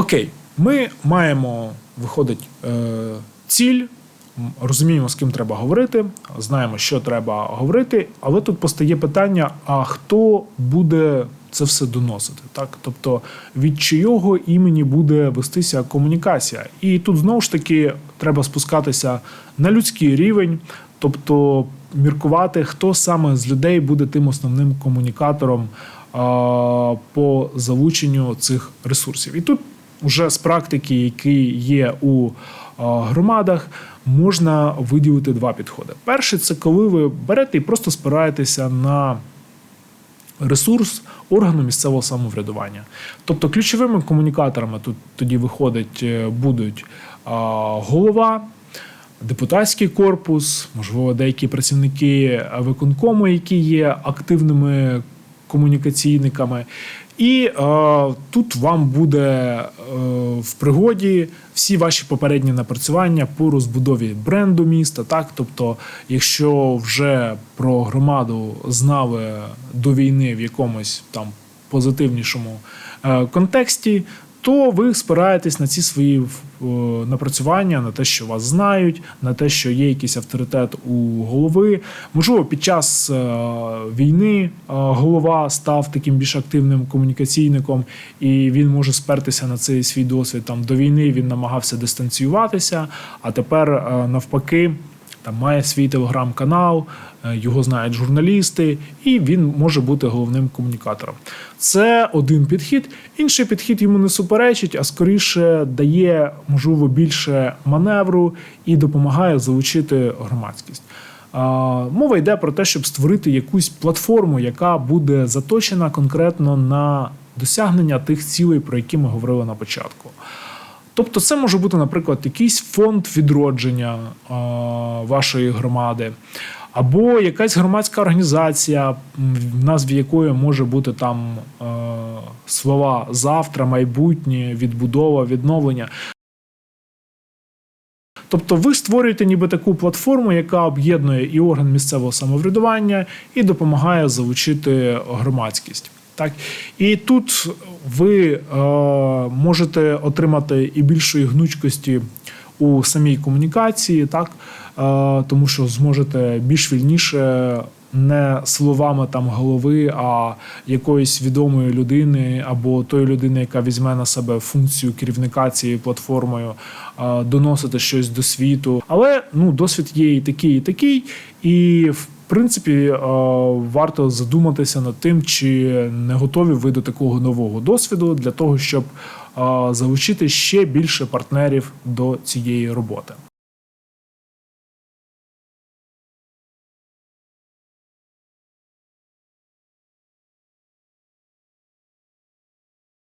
Окей, ми маємо, виходить, е, ціль, розуміємо, з ким треба говорити, знаємо, що треба говорити, але тут постає питання: а хто буде це все доносити? Так? Тобто, від чийого імені буде вестися комунікація? І тут знову ж таки треба спускатися на людський рівень, тобто міркувати, хто саме з людей буде тим основним комунікатором по залученню цих ресурсів. І тут вже з практики, які є у громадах, можна виділити два підходи. Перший це коли ви берете і просто спираєтеся на ресурс органу місцевого самоврядування. Тобто ключовими комунікаторами тут тоді виходить е, будуть голова. Депутатський корпус, можливо, деякі працівники виконкому, які є активними комунікаційниками. І е, тут вам буде е, в пригоді всі ваші попередні напрацювання по розбудові бренду міста. Так, тобто, якщо вже про громаду знали до війни в якомусь там позитивнішому е, контексті, то ви спираєтесь на ці свої е, напрацювання, на те, що вас знають, на те, що є якийсь авторитет у голови. Можливо, під час е, війни е, голова став таким більш активним комунікаційником, і він може спертися на цей свій досвід. Там до війни він намагався дистанціюватися, а тепер навпаки. Там має свій телеграм-канал, е, його знають журналісти, і він може бути головним комунікатором. Це один підхід. Інший підхід йому не суперечить, а скоріше дає можливо більше маневру і допомагає залучити громадськість. Мова йде про те, щоб створити якусь платформу, яка буде заточена конкретно на досягнення тих цілей, про які ми говорили на початку. Тобто, це може бути, наприклад, якийсь фонд відродження е, вашої громади, або якась громадська організація, в назві якої може бути там е, слова завтра, майбутнє, відбудова, відновлення. Тобто ви створюєте ніби таку платформу, яка об'єднує і орган місцевого самоврядування, і допомагає залучити громадськість. Так і тут ви е, можете отримати і більшої гнучкості у самій комунікації, так е, тому що зможете більш вільніше. Не словами там голови, а якоїсь відомої людини або тої людини, яка візьме на себе функцію керівника цією платформою, е, доносити щось до світу. Але ну досвід є і такий, і такий, і принципі, е, варто задуматися над тим, чи не готові ви до такого нового досвіду для того, щоб е, залучити ще більше партнерів до цієї роботи.